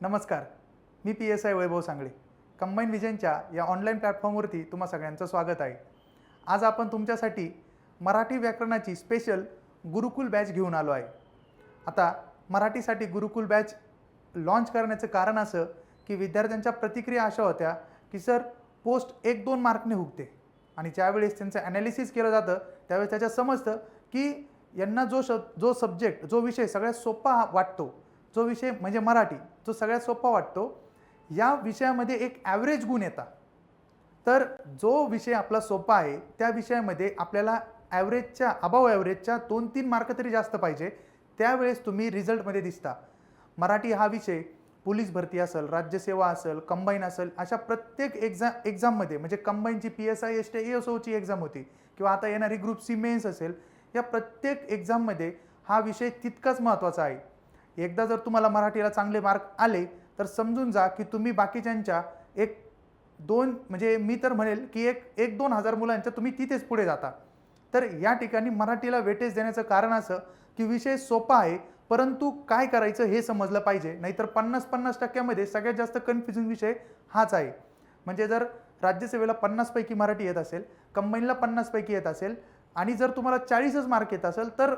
नमस्कार मी P S I Vaibhav Sangle. Combine विजनच्या या online प्लॅटफॉर्मवरती तुम्हा सगळ्यांचं स्वागत आहे. आज आपण तुमच्यासाठी मराठी व्याकरणाची स्पेशल गुरुकुल बॅच घेऊन आलो आहे. आता मराठीसाठी गुरुकुल बॅच लॉन्च करण्याचं कारण असं की विद्यार्थ्यांच्या प्रतिक्रिया अशा होत्या की सर पोस्ट एक दोन मार्कने हुकते. आणि ज्यावेळेस त्यांचं ॲनालिसिस केलं जातं त्यावेळेस त्याच्यात समजतं की यांना जो श जो सब्जेक्ट जो विषय सगळ्यात सोपा वाटतो जो विषय म्हणजे मराठी जो सगळ्यात सोपा वाटतो. या विषयामध्ये एक ॲव्हरेज गुण येतात. तर जो विषय आपला सोपा आहे त्या विषयामध्ये आपल्याला ॲव्हरेजच्या अबाव ॲव्हरेजच्या दोन तीन मार्क तरी जास्त पाहिजे. त्यावेळेस तुम्ही रिझल्टमध्ये दिसता. मराठी हा विषय पोलीस भरती असेल राज्यसेवा असेल कंबाईन असेल अशा प्रत्येक एक्झा एक्झाममध्ये म्हणजे कंबाईनची P S I S T S ओची exam होती किंवा आता येणारी ग्रुप सी मेन्स असेल या प्रत्येक एक्झाममध्ये हा विषय तितकाच महत्त्वाचा आहे. एकदा जर तुम्हाला मराठीला चांगले मार्क आले तर समजून जा की तुम्ही बाकीच्यांच्या एक दोन म्हणजे मी तर म्हणेल की एक एक दोन हजार मुलांच्या तुम्ही तिथेच पुढे जाता. तर या ठिकाणी मराठीला वेटेज देण्याचं कारण असं की विषय सोपा आहे परंतु काय करायचं हे समजलं पाहिजे. नाहीतर पन्नास पन्नास टक्क्यामध्ये सगळ्यात जास्त कन्फ्युजिंग विषय हाच आहे. म्हणजे जर राज्यसेवेला पन्नासपैकी मराठी येत असेल कंबाईनला पन्नासपैकी येत असेल आणि जर तुम्हाला चाळीसच मार्क येत असेल तर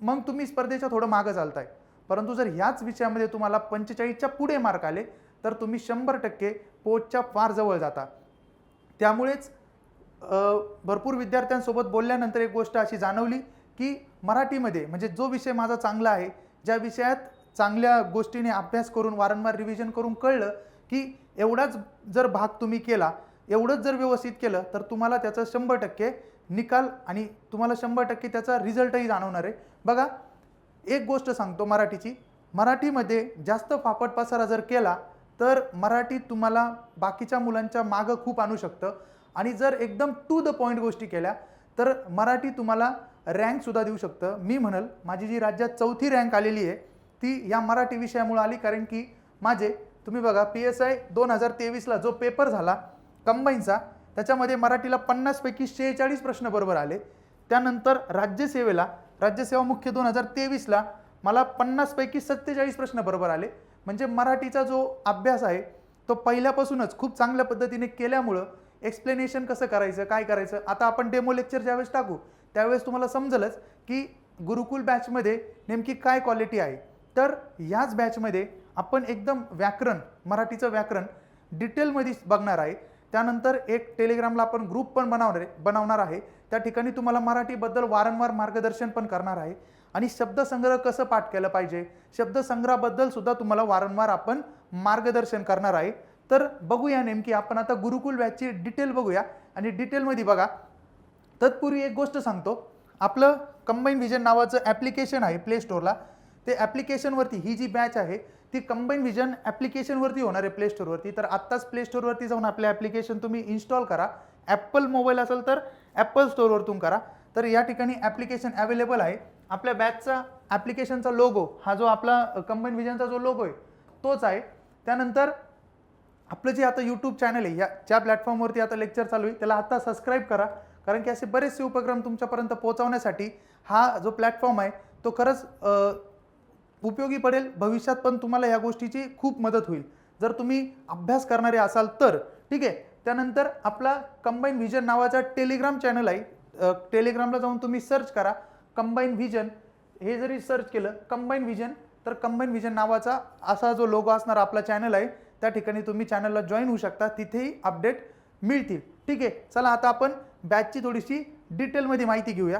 मग तुम्ही स्पर्धेच्या थोडं मागं चालताय. परंतु जर ह्याच विषयामध्ये तुम्हाला पंचेचाळीसच्या पुढे मार्क आले तर तुम्ही शंभर टक्के पोचच्या फार जवळ जाता. त्यामुळेच भरपूर विद्यार्थ्यांसोबत बोलल्यानंतर एक गोष्ट अशी जाणवली की मराठीमध्ये म्हणजे जो विषय माझा चांगला आहे ज्या विषयात चांगल्या गोष्टीने अभ्यास करून वारंवार रिव्हिजन करून कळलं की एवढाच जर भाग तुम्ही केला एवढंच जर व्यवस्थित केलं तर तुम्हाला त्याचा शंभर टक्के निकाल आणि तुम्हाला शंभर टक्के त्याचा रिझल्टही जाणवणार आहे. बघा एक गोष्ट सांगतो मराठीची. मराठीमध्ये जास्त फापट पसारा जर केला तर मराठी तुम्हाला बाकीच्या मुलांच्या मागं खूप आणू शकतं. आणि जर एकदम टू द पॉईंट गोष्टी केल्या तर मराठी तुम्हाला रँकसुद्धा देऊ शकतं. मी म्हणल माझी जी राज्यात चौथी रँक आलेली आहे ती या मराठी विषयामुळे आली कारण की माझे तुम्ही बघा पी एस आय दोन हजार तेवीसला जो पेपर झाला कंबाईनचा त्याच्यामध्ये मराठीला पन्नासपैकी शेहेचाळीस प्रश्न बरोबर आले. त्यानंतर राज्यसेवेला राज्यसेवा मुख्य दोन हजार तेवीसला मला पन्नासपैकी सत्तेचाळीस प्रश्न बरोबर आले. म्हणजे मराठीचा जो अभ्यास आहे तो पहिल्यापासूनच खूप चांगल्या पद्धतीने केल्यामुळं एक्सप्लेनेशन कसं करायचं काय करायचं? आता आपण डेमो लेक्चर ज्यावेळेस टाकू त्यावेळेस तुम्हाला समजलंच की गुरुकुल बॅचमध्ये नेमकी काय क्वालिटी आहे. तर ह्याच बॅचमध्ये आपण एकदम व्याकरण मराठीचं व्याकरण डिटेलमध्ये बघणार आहे. त्यानंतर एक टेलिग्रामला आपण ग्रुप पण बनवणार बनवणार आहे. त्या ठिकाणी तुम्हाला मराठीबद्दल वारंवार मार्गदर्शन पण करणार आहे. आणि शब्दसंग्रह कसं पाठ केलं पाहिजे? शब्दसंग्रहाबद्दल सुद्धा तुम्हाला वारंवार आपण मार्गदर्शन करणार आहे. तर बघूया नेमकी आपण आता गुरुकुल बॅचची डिटेल बघूया. आणि डिटेलमध्ये बघा तत्पूर्वी एक गोष्ट सांगतो. आपलं कंबाईन विजन नावाचं ॲप्लिकेशन आहे प्ले स्टोअरला ते ॲप्लिकेशनवरती ही जी बॅच आहे ती कंबाईन व्हिजन ॲप्लिकेशनवरती होणार आहे प्ले स्टोअरवरती तर आत्ताच प्ले स्टोअरवरती जाऊन आपलं ॲप्लिकेशन तुम्ही इन्स्टॉल करा. ॲपल मोबाईल असेल तर ॲप्पल स्टोअरवरतून करा. तर या ठिकाणी ॲप्लिकेशन अवेलेबल आहे. आपल्या बॅचचा ॲप्लिकेशनचा लोगो हा जो आपला कंबाईन व्हिजनचा जो लोगो आहे तोच आहे. त्यानंतर आपलं जे आता यूट्यूब चॅनल आहे या ज्या प्लॅटफॉर्मवरती आता लेक्चर चालू आहे त्याला आत्ता सबस्क्राईब करा. कारण की असे बरेचसे उपक्रम तुमच्यापर्यंत पोहोचवण्यासाठी हा जो प्लॅटफॉर्म आहे तो खरंच उपयोगी पडेल भविष्यात पण तुम्हाला या गोष्टीची खूप मदत होईल. जर तुम्ही अभ्यास करणारे असाल तर ठीक आहे? त्यानंतर आपला कंबाईन व्हिजन नावाचा टेलिग्राम चॅनल आहे. टेलिग्रामला जाऊन तुम्ही सर्च करा. कंबाईन व्हिजन हे जरी सर्च केलं कंबाईन व्हिजन तर कंबाईन व्हिजन नावाचा असा जो लोगो असणारा आपला चॅनल आहे त्या ठिकाणी तुम्ही चॅनलला जॉईन होऊ शकता. तिथेही अपडेट मिळतील. ठीक आहे? चला आता आपण बॅचची थोडीशी डिटेलमध्ये माहिती घेऊया.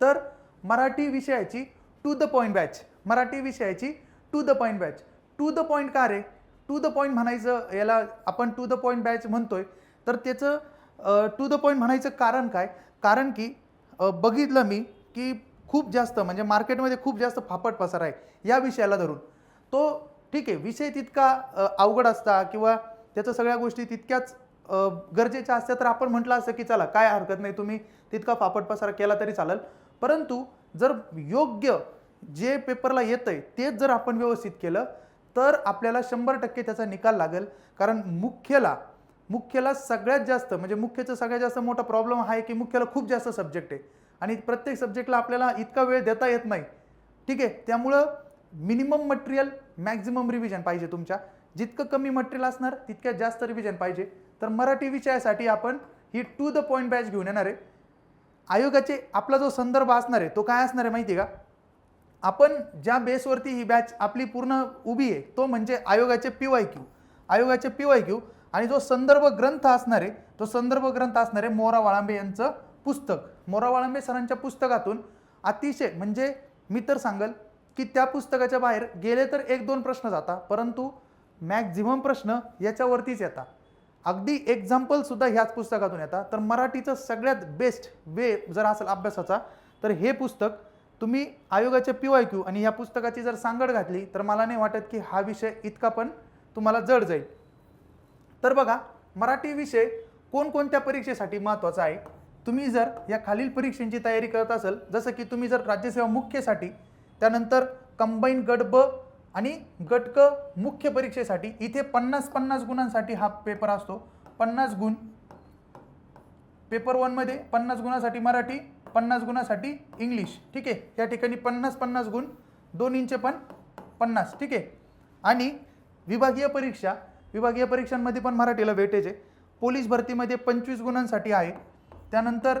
तर मराठी विषयाची to the point batch. Marathi विषयाची to the point batch. To the point का रे? टू द पॉईंट म्हणायचं याला आपण टू द पॉईंट बॅच म्हणतोय. तर त्याचं टू द पॉईंट म्हणायचं कारण काय? कारण की बघितलं मी की खूप जास्त म्हणजे मार्केटमध्ये खूप जास्त फापट पसार आहे या विषयाला धरून. तो ठीक आहे विषय तितका अवघड असता किंवा त्याच्या सगळ्या गोष्टी तितक्याच गरजेच्या असत्या तर आपण म्हटलं असतं की चला काय हरकत नाही तुम्ही तितका फापट पसार केला तरी चालेल. परंतु जर योग्य जे पेपरला येतं आहे तेच जर आपण व्यवस्थित केलं तर आपल्याला शंभर टक्के त्याचा निकाल लागेल. कारण मुख्यला मुख्यला सगळ्यात जास्त म्हणजे मुख्यचा सगळ्यात जास्त मोठा प्रॉब्लेम हा आहे की मुख्यला खूप जास्त सब्जेक्ट आहे. आणि प्रत्येक सब्जेक्टला आपल्याला इतका वेळ देता येत नाही. ठीक आहे? त्यामुळं मिनिमम मटेरियल मॅक्झिमम रिव्हिजन पाहिजे तुमच्या. जितकं कमी मटेरियल असणार तितक्या जास्त रिव्हिजन पाहिजे. तर मराठी विषयासाठी आपण ही टू द पॉईंट बॅच घेऊन येणार आहे. आयोगाचे आपला जो संदर्भ असणार आहे तो काय असणार आहे माहिती आहे का? आपण ज्या बेसवरती ही बॅच आपली पूर्ण उभी आहे तो म्हणजे आयोगाचे पी वाय क्यू. आयोगाचे पी वाय क्यू आणि जो संदर्भ ग्रंथ असणार आहे तो संदर्भ ग्रंथ असणार आहे मोरा वाळांबे यांचं पुस्तक. मोरा वाळांबे सरांच्या पुस्तकातून अतिशय म्हणजे मी तर सांगल की त्या पुस्तकाच्या बाहेर गेले तर एक दोन प्रश्न जाता परंतु मॅक्झिमम प्रश्न याच्यावरतीच येतात अगदी एक्झाम्पलसुद्धा ह्याच पुस्तकातून येतात. तर मराठीचं सगळ्यात बेस्ट वे जर असेल अभ्यासाचा तर हे पुस्तक तुम्ही आयोगाच्या पी वाय क्यू आणि ह्या पुस्तकाची जर सांगड घातली तर मला नाही वाटत की हा विषय इतका पण तुम्हाला जड जाईल. तर बघा मराठी विषय कोणकोणत्या परीक्षेसाठी महत्त्वाचा आहे? तुम्ही जर या खालील परीक्षांची तयारी करत असाल जसं की तुम्ही जर राज्यसेवा मुख्यसाठी त्यानंतर कंबाईन गट ब आणि गटक मुख्य परीक्षेसाठी इथे पन्नास पन्नास गुणांसाठी हा पेपर असतो. पन्नास गुण. पेपर वनमध्ये पन्नास गुणासाठी मराठी पन्नास गुणासाठी इंग्लिश. ठीक आहे? या ठिकाणी पन्नास पन्नास गुण. दोन इंचे पण पन्नास. ठीक आहे? आणि विभागीय परीक्षा विभागीय परीक्षांमध्ये पण मराठीला वेटेज आहे. पोलीस भरतीमध्ये पंचवीस गुणांसाठी आहे. त्यानंतर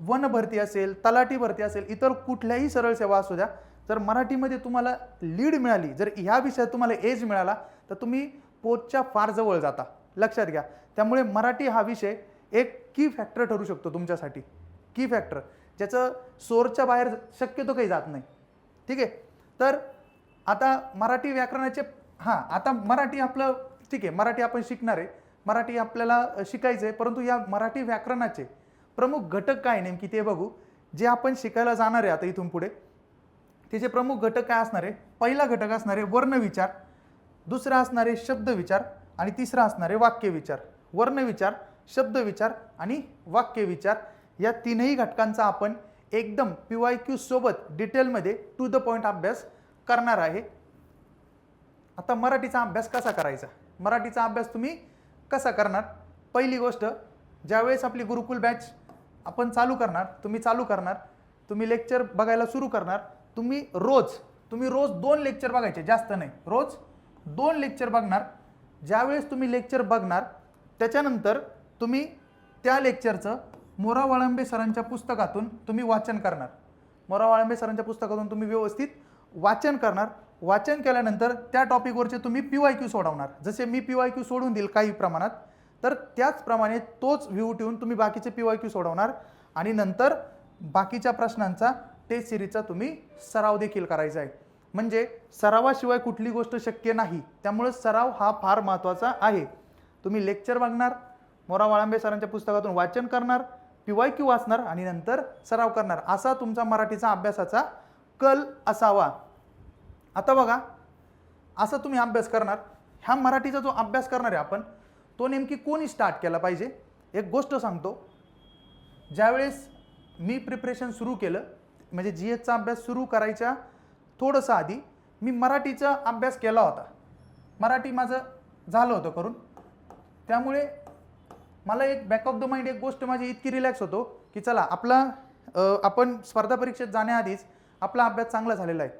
वन भरती असेल तलाठी भरती असेल इतर कुठल्याही सरळ सेवा असू द्या. जर मराठीमध्ये तुम्हाला लीड मिळाली जर ह्या विषयात तुम्हाला एज मिळाला तर तुम्ही पोचच्या फार जवळ जाता. लक्षात घ्या. त्यामुळे मराठी हा विषय एक की फॅक्टर ठरू शकतो तुमच्यासाठी. की फॅक्टर ज्याचं सोरच्या बाहेर शक्यतो काही जात नाही. ठीक आहे? तर आता मराठी व्याकरणाचे हां आता मराठी आपलं ठीक आहे मराठी आपण शिकणार आहे. मराठी आपल्याला शिकायचं आहे परंतु या मराठी व्याकरणाचे प्रमुख घटक काय नेमकी ते बघू. जे आपण शिकायला जाणार आहे आता इथून पुढे. त्याचे प्रमुख घटक काय असणार? आहे पहिला घटक असणार आहे वर्णविचार दुसरा असणार आहे शब्दविचार आणि तिसरा असणार आहे वाक्यविचार वर्णविचार शब्दविचार आणि वाक्यविचार या तीनही घटकांचा आपण एकदम पी वाय क्यू सोबत डिटेलमध्ये टू द पॉईंट अभ्यास करणार आहे. आता मराठीचा अभ्यास कसा करायचा? मराठीचा अभ्यास तुम्ही कसा करणार? पहिली गोष्ट ज्यावेळेस आपली गुरुकुल बॅच आपण चालू करणार तुम्ही चालू करणार तुम्ही लेक्चर बघायला सुरू करणार तुम्ही रोज तुम्ही रोज दोन लेक्चर बघायचे जास्त नाही. रोज दोन लेक्चर बघणार. ज्यावेळेस तुम्ही लेक्चर बघणार त्याच्यानंतर तुम्ही त्या लेक्चरचं मोरा वाळंबे सरांच्या पुस्तकातून तुम्ही वाचन करणार. मोरा वाळंबे सरांच्या पुस्तकातून तुम्ही व्यवस्थित वाचन करणार. वाचन केल्यानंतर त्या टॉपिकवरचे तुम्ही पी वाय क्यू सोडवणार. जसे मी पी वाय क्यू सोडून देईल काही प्रमाणात तर त्याचप्रमाणे तोच व्ह्यू ठेवून तुम्ही बाकीचे पी वाय क्यू सोडवणार. आणि नंतर बाकीच्या प्रश्नांचा ते सिरीजचा तुम्ही सराव देखील करायचा आहे. म्हणजे सरावाशिवाय कुठली गोष्ट शक्य नाही. त्यामुळे सराव हा फार महत्त्वाचा आहे. तुम्ही लेक्चर बघणार मोरा वाळंबे सरांच्या पुस्तकातून वाचन करणार पी वाय क्यू वाचणार आणि नंतर सराव करणार. असा तुमचा मराठीचा अभ्यासाचा कल असावा. आता बघा असं तुम्ही अभ्यास करणार. ह्या मराठीचा जो अभ्यास करणार आहे आपण तो नेमकी कोणी स्टार्ट केला पाहिजे? एक गोष्ट सांगतो. ज्यावेळेस मी प्रिपरेशन सुरू केलं म्हणजे जी एचचा अभ्यास सुरू करायच्या थोडंसं आधी मी मराठीचा अभ्यास केला होता. मराठी माझं झालं होतं करून. त्यामुळे मला एक बॅक ऑफ द माइंड एक गोष्ट माझी इतकी रिलॅक्स होतो की चला आपला आपण स्पर्धा परीक्षेत जाण्याआधीच आपला अभ्यास चांगला झालेला आहे.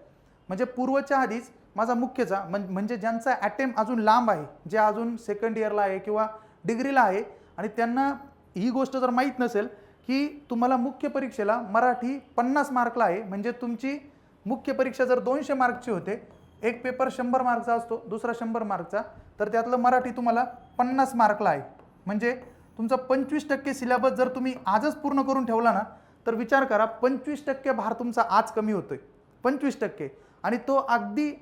म्हणजे पूर्वच्या आधीच माझा मुख्यचा म्हण म्हणजे ज्यांचा अटेम्प अजून लांब आहे जे अजून सेकंड इयरला आहे किंवा डिग्रीला आहे आणि त्यांना ही गोष्ट जर माहीत नसेल की तुम्हाला मुख्य परीक्षेला मराठी पन्नास मार्कला आहे. म्हणजे तुमची मुख्य परीक्षा जर दोनशे मार्कची होते एक पेपर शंभर मार्कचा असतो दुसरा शंभर मार्कचा तर त्यातलं मराठी तुम्हाला पन्नास मार्कला आहे. म्हणजे तुमचा पंचवीस टक्के सिलेबस जर तुम्ही आजच पूर्ण करून ठेवला ना तर विचार करा पंचवीस टक्के भार तुमचा आज कमी होतोय. पंचवीस टक्के. आणि तो अगदी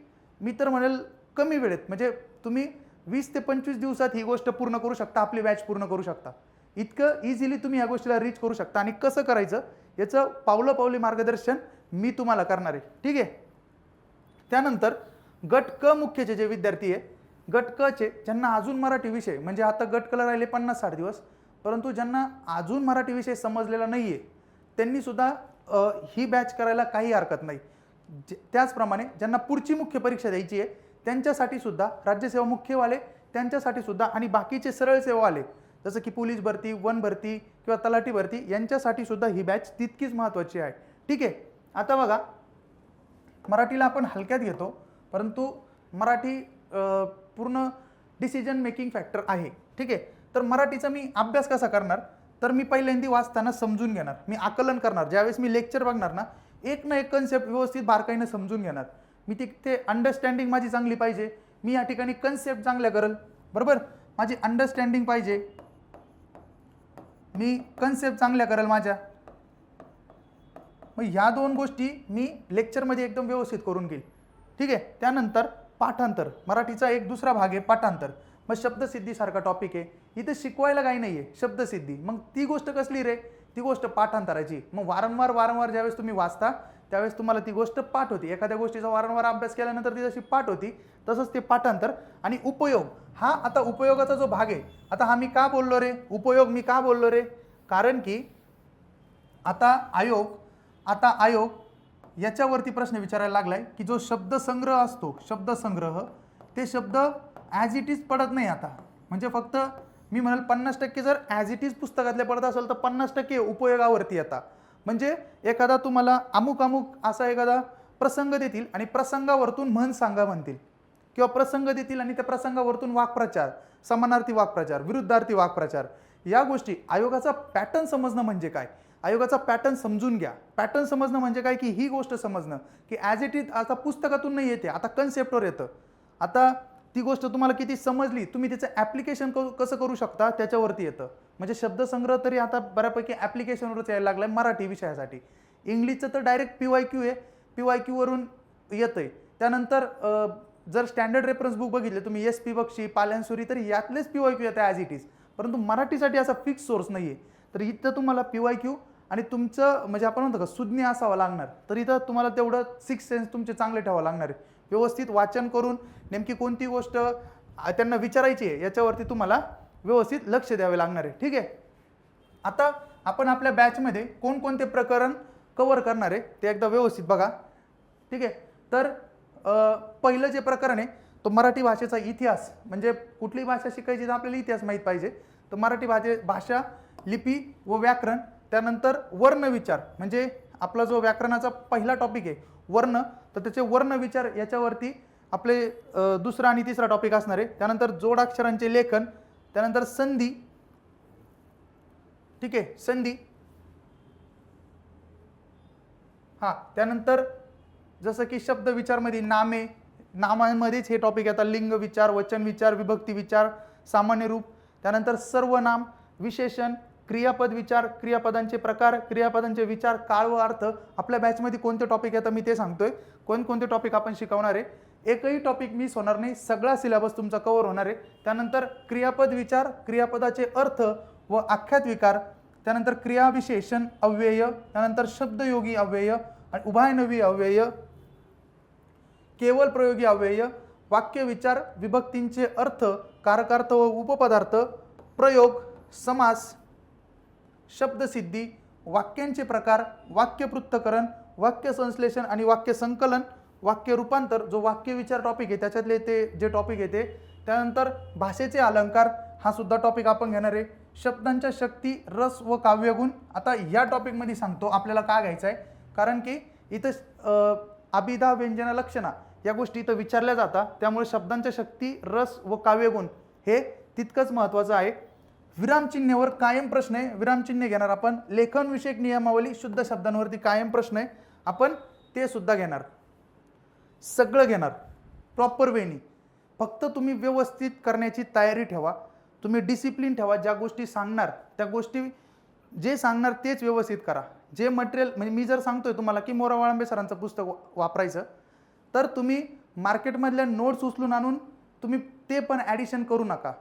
मी तर म्हणेल कमी वेळेत. म्हणजे तुम्ही वीस ते पंचवीस दिवसात ही गोष्ट पूर्ण करू शकता आपली बॅच पूर्ण करू शकता. इतकं इझिली तुम्ही या गोष्टीला रीच करू शकता. आणि कसं करायचं? याचं पावलं पावली मार्गदर्शन मी तुम्हाला करणार आहे. ठीक आहे? त्यानंतर गट क मुख्यचे जे विद्यार्थी आहे गट क चे ज्यांना अजून मराठी विषय म्हणजे आता गट कला राहिले पन्नास साठ दिवस परंतु ज्यांना अजून मराठी विषय समजलेला नाही आहे त्यांनी सुद्धा ही बॅच करायला काही हरकत नाही. त्याचप्रमाणे ज्यांना पुढची मुख्य परीक्षा द्यायची आहे त्यांच्यासाठी सुद्धा राज्यसेवा मुख्यवाले त्यांच्यासाठी सुद्धा आणि बाकीचे सरळ सेवावाले जसं की पोलीस भरती वन भरती किंवा तलाठी भरती यांच्यासाठी सुद्धा ही बॅच तितकीच महत्त्वाची आहे. ठीक आहे? आता बघा मराठीला आपण हलक्यात घेतो परंतु मराठी पूर्ण डिसिजन मेकिंग फॅक्टर आहे. ठीक आहे? तर मराठीचा मी अभ्यास कसा करणार? तर मी पहिल्यांदा वाचताना समजून घेणार. मी आकलन करणार. ज्यावेळेस मी लेक्चर बघणार ना एक ना एक कन्सेप्ट व्यवस्थित बारकाईनं समजून घेणार. मी तिथे अंडरस्टँडिंग माझी चांगली पाहिजे. मी या ठिकाणी कन्सेप्ट चांगल्या करल. बरोबर? माझी अंडरस्टँडिंग पाहिजे. मी कन्सेप्ट चांगल्या करेल माझ्या. मग ह्या दोन गोष्टी मी लेक्चरमध्ये एकदम व्यवस्थित करून घेईल. ठीक आहे? त्यानंतर पाठांतर. मराठीचा एक दुसरा भाग आहे पाठांतर. मग शब्दसिद्धीसारखा टॉपिक आहे. इथं शिकवायला काही नाही आहे शब्दसिद्धी. मग ती गोष्ट कसली रे? ती गोष्ट पाठांतराची. मग वारंवार वारंवार ज्यावेळेस तुम्ही वाचता त्यावेळेस तुम्हाला ती गोष्ट पाठ होती. एखाद्या गोष्टीचा वारंवार अभ्यास केल्यानंतर ती जशी पाठ होती तसंच ते पाठांतर आणि उपयोग. हा आता उपयोगाचा जो भाग आहे आता हा मी का बोललो रे? उपयोग मी का बोललो रे? कारण की आता आयोग आता आयोग याच्यावरती प्रश्न विचारायला लागलाय की जो शब्दसंग्रह असतो शब्दसंग्रह ते शब्द ॲज इट इज पडत नाही आता. म्हणजे फक्त मी म्हणाल पन्नास टक्के जर ॲज इट इज पुस्तकातले पडत असेल तर पन्नास टक्के उपयोगावरती येतात म्हणजे एखादा तुम्हाला अमुक अमुक असा एखादा प्रसंग देतील आणि प्रसंगावरतून म्हण सांगा म्हणतील. किंवा प्रसंग देतील आणि त्या प्रसंगावरतून वाक्प्रचार समानार्थी वाक्प्रचार विरुद्धार्थी वाक्प्रचार या गोष्टी आयोगाचा पॅटर्न समजणं म्हणजे काय? आयोगाचा पॅटर्न समजून घ्या. पॅटर्न समजणं म्हणजे काय? की ही गोष्ट समजणं. की ॲज इट इज आता पुस्तकातून नाही येते आता कन्सेप्टवर येतं. आता ती गोष्ट तुम्हाला किती समजली तुम्ही त्याचं ॲप्लिकेशन कसं करू शकता? त्याच्यावरती येतं. म्हणजे शब्दसंग्रह तरी आता बऱ्यापैकी ॲप्लिकेशनवरच यायला लागलाय मराठी विषयासाठी. इंग्लिशचं तर डायरेक्ट पी वाय क्यू आहे. पी वाय क्यूवरून येतंय. त्यानंतर जर स्टँडर्ड रेफरन्स बुक बघितले तुम्ही एस पी बक्षी पाल्यांसुरी तर यातलेच पी वाय क्यू येतं ॲज इट इज परंतु मराठीसाठी असा फिक्स सोर्स नाही आहे तर इथं तुम्हाला पी वाय क्यू आणि तुमचं म्हणजे आपण म्हणतो का सुज्ञ असावं लागणार. तर इथं तुम्हाला तेवढं सिक्स सेन्स तुमचे चांगले ठेवावं लागणार. आहे व्यवस्थित वाचन करून नेमकी कोणती गोष्ट त्यांना विचारायची आहे याच्यावरती तुम्हाला व्यवस्थित लक्ष द्यावे लागणार आहे. ठीक आहे? आता आपण आपल्या बॅचमध्ये कोणकोणते प्रकरण कवर करणार आहे ते एकदा व्यवस्थित बघा. ठीक आहे? तर पहिलं जे प्रकरण आहे तो मराठी भाषेचा इतिहास म्हणजे कुठली भाषा शिकायची तर आपल्याला इतिहास माहीत पाहिजे. तर मराठी भाषे भाषा लिपी व व्याकरण त्यानंतर वर्णविचार म्हणजे आपला जो व्याकरणाचा पहिला टॉपिक आहे वर्ण तर त्याचे वर्णविचार याच्यावरती आपले दुसरा आणि तिसरा टॉपिक असणार आहे. त्यानंतर जोडाक्षरांचे लेखन त्यानंतर संधी. ठीक आहे संधी. हां त्यानंतर जसं की शब्द विचारमध्ये नामे नामांमध्येच हे टॉपिक येतात. लिंग विचार वचन विचार विभक्ती विचार सामान्य रूप. त्यानंतर सर्वनाम विशेषण क्रियापद विचार क्रियापदांचे प्रकार क्रियापदांचे विचार काळ व अर्थ. आपल्या बॅचमध्ये कोणते टॉपिक येतं मी ते सांगतोय. कोणकोणते टॉपिक आपण शिकवणार आहे एकही टॉपिक मिस होणार नाही सगळा सिलेबस तुमचा कव्हर होणार आहे. त्यानंतर क्रियापद विचार क्रियापदाचे अर्थ व आख्यात विकार त्यानंतर क्रियाविशेषण अव्यय त्यानंतर शब्दयोगी अव्यय आणि उभयनवी अव्यय केवळ प्रयोगी अव्यय वाक्य विचार विभक्तींचे अर्थ कारकार्थ व उपपदार्थ प्रयोग समास शब्दसिद्धी वाक्यांचे प्रकार वाक्य वाक्य संश्लेषण आणि वाक्य संकलन वाक्य रूपांतर जो वाक्य विचार टॉपिक आहे त्याच्यातले ते जे टॉपिक येते त्यानंतर भाषेचे अलंकार हा सुद्धा टॉपिक आपण घेणार आहे. शब्दांच्या शक्ती रस व काव्यगुण आता या टॉपिकमध्ये सांगतो आपल्याला काय घ्यायचं आहे? कारण की इथं अभिधा व्यंजना लक्षणा या गोष्टी इथं विचारल्या जातात. त्यामुळे शब्दांच्या शक्ती रस व काव्यगुण हे तितकंच महत्त्वाचं आहे. विरामचिन्हेवर कायम प्रश्न आहे. विरामचिन्ह घेणार आपण. लेखनविषयक नियमावली शुद्ध शब्दांवरती कायम प्रश्न आहे. आपण ते सुद्धा घेणार. सगळं घेणार. प्रॉपर वेनी फक्त तुम्ही व्यवस्थित करण्याची तयारी ठेवा. तुम्ही डिसिप्लिन ठेवा. ज्या गोष्टी सांगणार त्या गोष्टी जे सांगणार तेच व्यवस्थित करा. जे मटेरियल म्हणजे मी जर सांगतोय तुम्हाला की मोरा वाळंबे सरांचं पुस्तक वापरायचं तर तुम्ही मार्केटमधल्या नोट्स उचलून आणून तुम्ही ते पण ॲडिशन करू नका.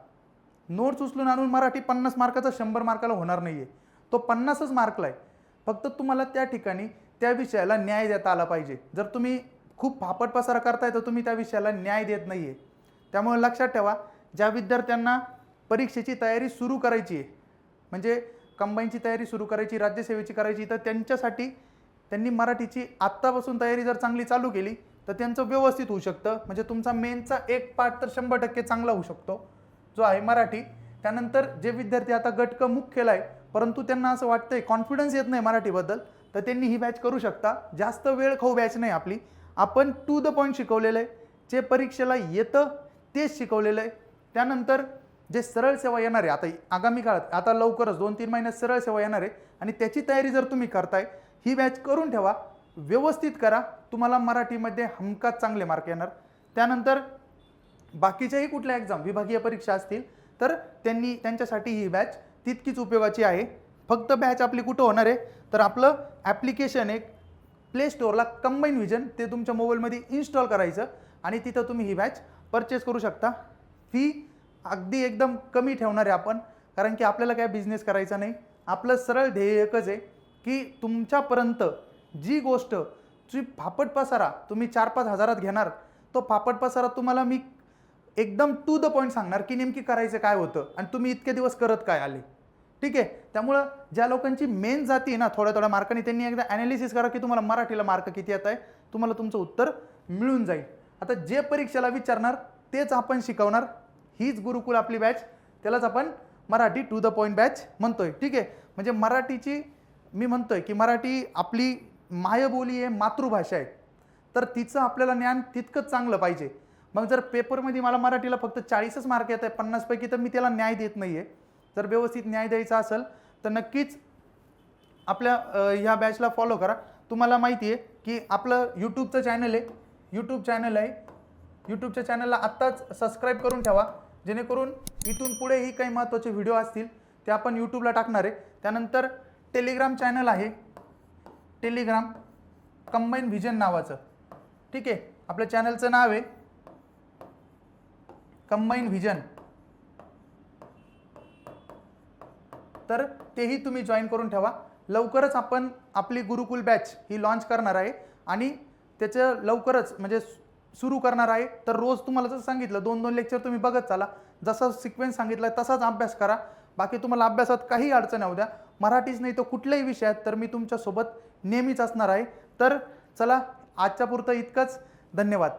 नोट्स उचलून आणून मराठी पन्नास मार्काचा शंभर मार्काला होणार नाही आहे तो पन्नासच मार्कला आहे. फक्त तुम्हाला त्या ठिकाणी त्या विषयाला न्याय देता आला पाहिजे. जर तुम्ही खूप फापट पसारा करताय तर तुम्ही त्या विषयाला न्याय देत नाही आहे त्यामुळे लक्षात ठेवा ज्या विद्यार्थ्यांना परीक्षेची तयारी सुरू करायची आहे म्हणजे कंबाईनची तयारी सुरू करायची राज्यसेवेची करायची तर त्यांच्यासाठी त्यांनी मराठीची आत्तापासून तयारी जर चांगली चालू केली तर त्यांचं व्यवस्थित होऊ शकतं. म्हणजे तुमचा मेनचा एक पार्ट तर शंभर टक्के चांगला होऊ शकतो. जो आहे मराठी. त्यानंतर जे विद्यार्थी आता गटक मुख केला आहे परंतु त्यांना असं वाटतंय कॉन्फिडन्स येत नाही मराठीबद्दल तर त्यांनी ही बॅच करू शकता. जास्त वेळ खाऊ बॅच नाही आपली. आपण टू द पॉईंट शिकवलेलं आहे. जे परीक्षेला येतं तेच शिकवलेलं आहे. त्यानंतर जे सरळ सेवा येणार आहे आता आगामी काळात आता लवकरच दोन तीन महिन्यात सरळ सेवा येणार आहे. आणि त्याची तयारी जर तुम्ही करताय ही बॅच करून ठेवा. व्यवस्थित करा. तुम्हाला मराठीमध्ये हमखास चांगले मार्क येणार. त्यानंतर बाकीच्याही कुठल्या एक्झाम विभागीय परीक्षा असतील तर त्यांनी त्यांच्यासाठी ही बॅच तितकीच उपयोगाची आहे. फक्त बॅच आपली कुठं होणार आहे? तर आपलं ॲप्लिकेशन एक प्ले स्टोअरला कंबाईन व्हिजन ते तुमच्या मोबाईलमध्ये इन्स्टॉल करायचं आणि तिथं तुम्ही ही बॅच परचेस करू शकता. फी अगदी एकदम कमी ठेवणार आहे आपण कारण की आपल्याला काय बिझनेस करायचा नाही. आपलं सरळ ध्येय एकच आहे की तुमच्यापर्यंत जी गोष्ट जी फापट पसारा तुम्ही चार पाच हजारात घेणार तो फापट पसारा तुम्हाला मी एकदम टू द पॉईंट सांगणार की नेमकी करायचं काय होतं आणि तुम्ही इतके दिवस करत काय आले. ठीक आहे? त्यामुळं ज्या लोकांची मेन जाती आहे ना थोड्या थोड्या मार्कांनी त्यांनी एकदा ॲनालिसिस करा की तुम्हाला मराठीला मार्क किती येत आहे. तुम्हाला तुमचं उत्तर मिळून जाईल. आता जे परीक्षेला विचारणार तेच आपण शिकवणार. हीच गुरुकुल आपली बॅच त्यालाच आपण Marathi to the point batch म्हणतोय. ठीक आहे? म्हणजे मराठीची मी म्हणतोय की मराठी आपली मायबोली आहे मातृभाषा आहे. तर तिचं आपल्याला ज्ञान तितकंच चांगलं पाहिजे. मग जर पेपरमध्ये मला मराठीला फक्त चाळीसच मार्क येत आहे पन्नासपैकी तर मी त्याला न्याय देत नाही आहे जर व्यवस्थित न्याय द्यायचा असेल तर नक्कीच आपल्या ह्या बॅचला फॉलो करा. तुम्हाला माहिती आहे की आपलं यूट्यूबचं चॅनल आहे. यूट्यूब चॅनल आहे. यूट्यूबच्या चॅनलला आत्ताच सबस्क्राईब करून ठेवा. जेणेकरून इथून पुढेही काही महत्त्वाचे व्हिडिओ असतील ते आपण यूट्यूबला टाकणार आहे. त्यानंतर टेलिग्राम चॅनल आहे. टेलिग्राम कंबाईन व्हिजन नावाचं. ठीक आहे? आपल्या चॅनलचं नाव आहे. कंबाईन व्हिजन तर तेही तुम्ही जॉईन करून ठेवा. लवकरच आपण आपली गुरुकुल बॅच ही लॉन्च करणार आहे आणि त्याचं लवकरच म्हणजे सुरू करणार आहे. तर रोज तुम्हाला जसं सांगितलं दोन दोन लेक्चर तुम्ही बघत चाला. जसा सिक्वेन्स सांगितला तसाच अभ्यास करा. बाकी तुम्हाला अभ्यासात काही अडचण येऊ द्या. मराठीच नाही तर कुठल्याही विषयात तर मी तुमच्यासोबत नेहमीच असणार आहे. तर चला आजच्या पुरतं इतकंच. धन्यवाद.